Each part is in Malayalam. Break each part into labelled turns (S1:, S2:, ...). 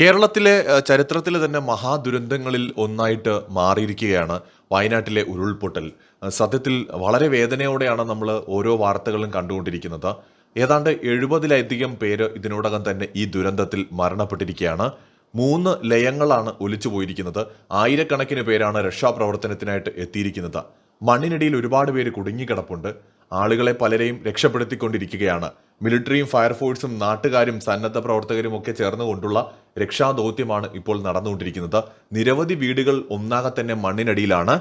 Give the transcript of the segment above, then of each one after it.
S1: കേരളത്തിലെ ചരിത്രത്തിലെ തന്നെ മഹാദുരന്തങ്ങളിൽ ഒന്നായിട്ട് മാറിയിരിക്കുകയാണ് വയനാട്ടിലെ ഉരുൾപൊട്ടൽ. സത്യത്തിൽ വളരെ വേദനയോടെയാണ് നമ്മൾ ഓരോ വാർത്തകളും കണ്ടുകൊണ്ടിരിക്കുന്നത്. ഏതാണ്ട് എഴുപതിലധികം പേര് ഇതിനോടകം തന്നെ ഈ ദുരന്തത്തിൽ മരണപ്പെട്ടിരിക്കുകയാണ്. മൂന്ന് ലയങ്ങളാണ് ഒലിച്ചു പോയിരിക്കുന്നത്. ആയിരക്കണക്കിന് പേരാണ് രക്ഷാപ്രവർത്തനത്തിനായിട്ട് എത്തിയിരിക്കുന്നത്. മണ്ണിനടിയിൽ ഒരുപാട് പേര് കുടുങ്ങിക്കിടപ്പുണ്ട്. ആളുകളെ പലരെയും രക്ഷപ്പെടുത്തിക്കൊണ്ടിരിക്കുകയാണ്. മിലിറ്ററിയും ഫയർഫോഴ്സും നാട്ടുകാരും സന്നദ്ധ പ്രവർത്തകരും ഒക്കെ ചേർന്നുകൊണ്ടുള്ള രക്ഷാദൗത്യമാണ് ഇപ്പോൾ നടന്നുകൊണ്ടിരിക്കുന്നത്. നിരവധി വീടുകൾ ഒന്നാകെ തന്നെ മണ്ണിനടിയിലാണ്.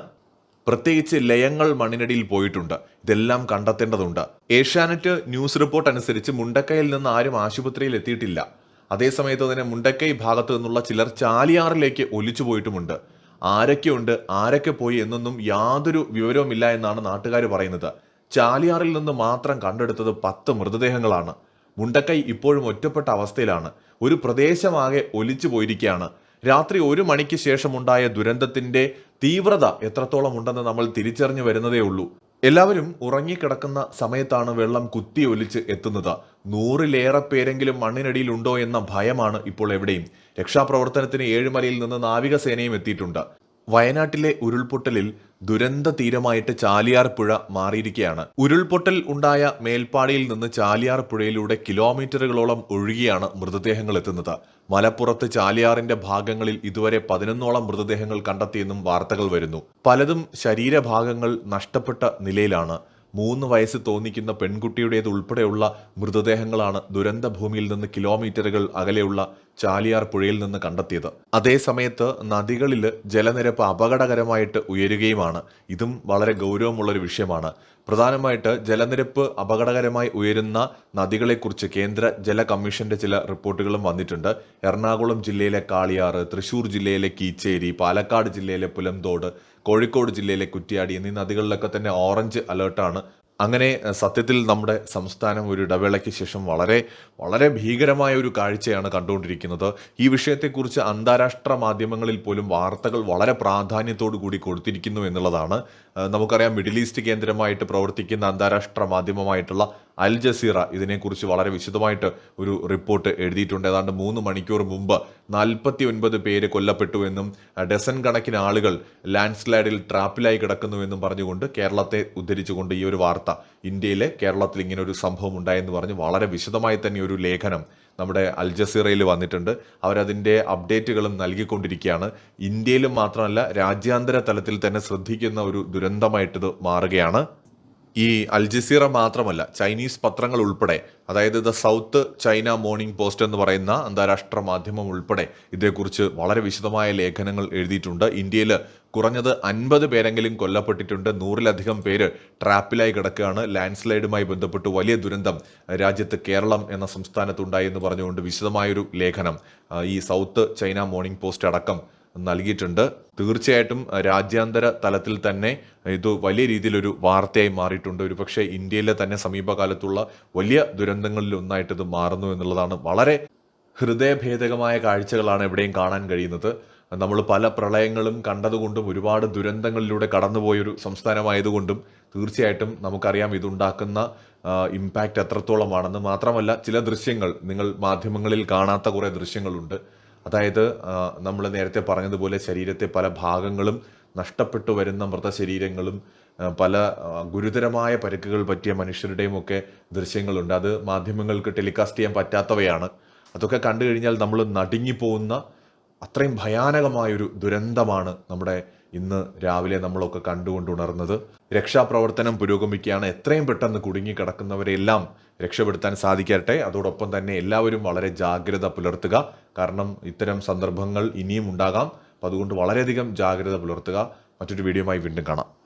S1: പ്രത്യേകിച്ച് ലയങ്ങൾ മണ്ണിനടിയിൽ പോയിട്ടുണ്ട്. ഇതെല്ലാം കണ്ടെത്തേണ്ടതുണ്ട്. ഏഷ്യാനെറ്റ് ന്യൂസ് റിപ്പോർട്ട് അനുസരിച്ച് മുണ്ടക്കയിൽ നിന്ന് ആരും ആശുപത്രിയിൽ എത്തിയിട്ടില്ല. അതേസമയത്ത് തന്നെ മുണ്ടക്കൈ ഭാഗത്തു നിന്നുള്ള ചിലർ ചാലിയാറിലേക്ക് ഒലിച്ചു പോയിട്ടുമുണ്ട്. ആരൊക്കെയുണ്ട് ആരൊക്കെ പോയി എന്നൊന്നും യാതൊരു വിവരവുമില്ല എന്നാണ് നാട്ടുകാർ പറയുന്നത്. ചാലിയാറിൽ നിന്ന് മാത്രം കണ്ടെടുത്തത് പത്ത് മൃതദേഹങ്ങളാണ്. മുണ്ടക്കൈ ഇപ്പോഴും ഒറ്റപ്പെട്ട അവസ്ഥയിലാണ്. ഒരു പ്രദേശമാകെ ഒലിച്ചു പോയിരിക്കുകയാണ്. രാത്രി ഒരു മണിക്ക് ശേഷമുണ്ടായ ദുരന്തത്തിന്റെ തീവ്രത എത്രത്തോളം ഉണ്ടെന്ന് നമ്മൾ തിരിച്ചറിഞ്ഞു വരുന്നതേ ഉള്ളൂ. എല്ലാവരും ഉറങ്ങിക്കിടക്കുന്ന സമയത്താണ് വെള്ളം കുത്തി ഒലിച്ച് എത്തുന്നത്. നൂറിലേറെ പേരെങ്കിലും മണ്ണിനടിയിൽ ഉണ്ടോ എന്ന ഭയമാണ് ഇപ്പോൾ എവിടെയും. രക്ഷാപ്രവർത്തനത്തിന് ഏഴുമലയിൽ നിന്ന് നാവികസേനയും എത്തിയിട്ടുണ്ട്. വയനാട്ടിലെ ഉരുൾപൊട്ടലിൽ ദുരന്ത തീരമായിട്ട് ചാലിയാർ പുഴ മാറിയിരിക്കുകയാണ്. ഉരുൾപൊട്ടൽ ഉണ്ടായ മേൽപ്പാടിയിൽ നിന്ന് ചാലിയാർ പുഴയിലൂടെ കിലോമീറ്ററുകളോളം ഒഴുകിയാണ് മൃതദേഹങ്ങൾ എത്തുന്നത്. മലപ്പുറത്ത് ചാലിയാറിന്റെ ഭാഗങ്ങളിൽ ഇതുവരെ പതിനൊന്നോളം മൃതദേഹങ്ങൾ കണ്ടെത്തിയെന്നും വാർത്തകൾ വരുന്നു. പലതും ശരീരഭാഗങ്ങൾ നഷ്ടപ്പെട്ട നിലയിലാണ്. മൂന്ന് വയസ്സ് തോന്നിക്കുന്ന പെൺകുട്ടിയുടേത് ഉൾപ്പെടെയുള്ള മൃതദേഹങ്ങളാണ് ദുരന്ത ഭൂമിയിൽ നിന്ന് കിലോമീറ്ററുകൾ അകലെയുള്ള ചാലിയാർ പുഴയിൽ നിന്ന് കണ്ടെത്തിയത്. അതേസമയത്ത് നദികളിൽ ജലനിരപ്പ് അപകടകരമായിട്ട് ഉയരുകയുമാണ്. ഇതും വളരെ ഗൗരവമുള്ള ഒരു വിഷയമാണ്. പ്രധാനമായിട്ട് ജലനിരപ്പ് അപകടകരമായി ഉയരുന്ന നദികളെക്കുറിച്ച് കേന്ദ്ര ജല കമ്മീഷന്റെ ചില റിപ്പോർട്ടുകളും വന്നിട്ടുണ്ട്. എറണാകുളം ജില്ലയിലെ കാളിയാർ തൃശൂർ ജില്ലയിലെ കീച്ചേരി പാലക്കാട് ജില്ലയിലെ പുലന്തോട് കോഴിക്കോട് ജില്ലയിലെ കുറ്റ്യാടി എന്നീ നദികളിലൊക്കെ തന്നെ ഓറഞ്ച് അലേർട്ടാണ് അങ്ങനെ സത്യത്തിൽ നമ്മുടെ സംസ്ഥാനം ഒരു ഇടവേളയ്ക്ക് ശേഷം വളരെ വളരെ ഭീകരമായ ഒരു കാഴ്ചയാണ് കണ്ടുകൊണ്ടിരിക്കുന്നത്. ഈ വിഷയത്തെക്കുറിച്ച് അന്താരാഷ്ട്ര മാധ്യമങ്ങളിൽ പോലും വാർത്തകൾ വളരെ പ്രാധാന്യത്തോടു കൂടി കൊടുത്തിരിക്കുന്നു എന്നുള്ളതാണ്. നമുക്കറിയാം മിഡിൽ ഈസ്റ്റ് കേന്ദ്രമായിട്ട് പ്രവർത്തിക്കുന്ന അന്താരാഷ്ട്ര മാധ്യമമായിട്ടുള്ള അൽ ജസീറ ഇതിനെക്കുറിച്ച് വളരെ വിശദമായിട്ട് ഒരു റിപ്പോർട്ട് എഴുതിയിട്ടുണ്ട്. ഏതാണ്ട് മൂന്ന് മണിക്കൂർ മുമ്പ് നാൽപ്പത്തി ഒൻപത് പേര് കൊല്ലപ്പെട്ടു എന്നും ഡസൻ കണക്കിന് ആളുകൾ ലാൻഡ് സ്ലൈഡിൽ ട്രാപ്പിലായി കിടക്കുന്നുവെന്നും പറഞ്ഞുകൊണ്ട് കേരളത്തെ ഉദ്ധരിച്ചുകൊണ്ട് ഈ ഒരു വാർത്ത ഇന്ത്യയിലെ കേരളത്തിൽ ഇങ്ങനെ ഒരു സംഭവം ഉണ്ടായെന്ന് പറഞ്ഞ് വളരെ വിശദമായി തന്നെ ഒരു ലേഖനം നമ്മുടെ അൽ ജസീറയിൽ വന്നിട്ടുണ്ട്. അവരതിന്റെ അപ്ഡേറ്റുകളും നൽകിക്കൊണ്ടിരിക്കുകയാണ്. ഇന്ത്യയിലും മാത്രമല്ല രാജ്യാന്തര തലത്തിൽ തന്നെ ശ്രദ്ധിക്കുന്ന ഒരു ദുരന്തമായിട്ടിത് മാറുകയാണ്. ഈ അൽ ജസീറ മാത്രമല്ല ചൈനീസ് പത്രങ്ങൾ ഉൾപ്പെടെ അതായത് the South China Morning Post എന്ന് പറയുന്ന അന്താരാഷ്ട്ര മാധ്യമം ഉൾപ്പെടെ ഇതേക്കുറിച്ച് വളരെ വിശദമായ ലേഖനങ്ങൾ എഴുതിയിട്ടുണ്ട്. ഇന്ത്യയിൽ കുറഞ്ഞത് അൻപത് പേരെങ്കിലും കൊല്ലപ്പെട്ടിട്ടുണ്ട്. നൂറിലധികം പേര് ട്രാപ്പിലായി കിടക്കുകയാണ്. ലാൻഡ് സ്ലൈഡുമായി ബന്ധപ്പെട്ട് വലിയ ദുരന്തം രാജ്യത്ത് കേരളം എന്ന സംസ്ഥാനത്തുണ്ടായി എന്ന് പറഞ്ഞുകൊണ്ട് വിശദമായൊരു ലേഖനം ഈ സൗത്ത് ചൈന മോർണിംഗ് പോസ്റ്റ് അടക്കം നൽകിയിട്ടുണ്ട്. തീർച്ചയായിട്ടും രാജ്യാന്തര തലത്തിൽ തന്നെ ഇത് വലിയ രീതിയിലൊരു വാർത്തയായി മാറിയിട്ടുണ്ട്. ഒരു പക്ഷേ ഇന്ത്യയിലെ തന്നെ സമീപകാലത്തുള്ള വലിയ ദുരന്തങ്ങളിൽ ഒന്നായിട്ട് ഇത് മാറുന്നു എന്നുള്ളതാണ്. വളരെ ഹൃദയഭേദകമായ കാഴ്ചകളാണ് എവിടെയും കാണാൻ കഴിയുന്നത്. നമ്മൾ പല പ്രളയങ്ങളും കണ്ടതുകൊണ്ടും ഒരുപാട് ദുരന്തങ്ങളിലൂടെ കടന്നുപോയൊരു സംസ്ഥാനമായതുകൊണ്ടും തീർച്ചയായിട്ടും നമുക്കറിയാം ഇതുണ്ടാക്കുന്ന ഇമ്പാക്റ്റ് എത്രത്തോളമാണെന്ന്. മാത്രമല്ല ചില ദൃശ്യങ്ങൾ നിങ്ങൾ മാധ്യമങ്ങളിൽ കാണാത്ത കുറേ ദൃശ്യങ്ങളുണ്ട്. അതായത് നമ്മൾ നേരത്തെ പറഞ്ഞതുപോലെ ശരീരത്തെ പല ഭാഗങ്ങളും നഷ്ടപ്പെട്ടു വരുന്ന മൃതശരീരങ്ങളും പല ഗുരുതരമായ പരിക്കുകൾ പറ്റിയ മനുഷ്യരുടെയും ഒക്കെ ദൃശ്യങ്ങളുണ്ട്. അത് മാധ്യമങ്ങൾക്ക് ടെലികാസ്റ്റ് ചെയ്യാൻ പറ്റാത്തവയാണ്. അതൊക്കെ കണ്ടു കഴിഞ്ഞാൽ നമ്മൾ നടുങ്ങിപ്പോകുന്ന അത്രയും ഭയാനകമായൊരു ദുരന്തമാണ് നമ്മുടെ ഇന്ന് രാവിലെ നമ്മളൊക്കെ കണ്ടുകൊണ്ടുണർന്നത് രക്ഷാപ്രവർത്തനം പുരോഗമിക്കുകയാണ്. എത്രയും പെട്ടെന്ന് കുടുങ്ങിക്കിടക്കുന്നവരെല്ലാം രക്ഷപ്പെടുത്താൻ സാധിക്കട്ടെ. അതോടൊപ്പം തന്നെ എല്ലാവരും വളരെ ജാഗ്രത പുലർത്തുക. കാരണം ഇത്തരം സന്ദർഭങ്ങൾ ഇനിയും ഉണ്ടാകാം. അപ്പം അതുകൊണ്ട് വളരെയധികം ജാഗ്രത പുലർത്തുക. മറ്റൊരു വീഡിയോയുമായി വീണ്ടും കാണാം.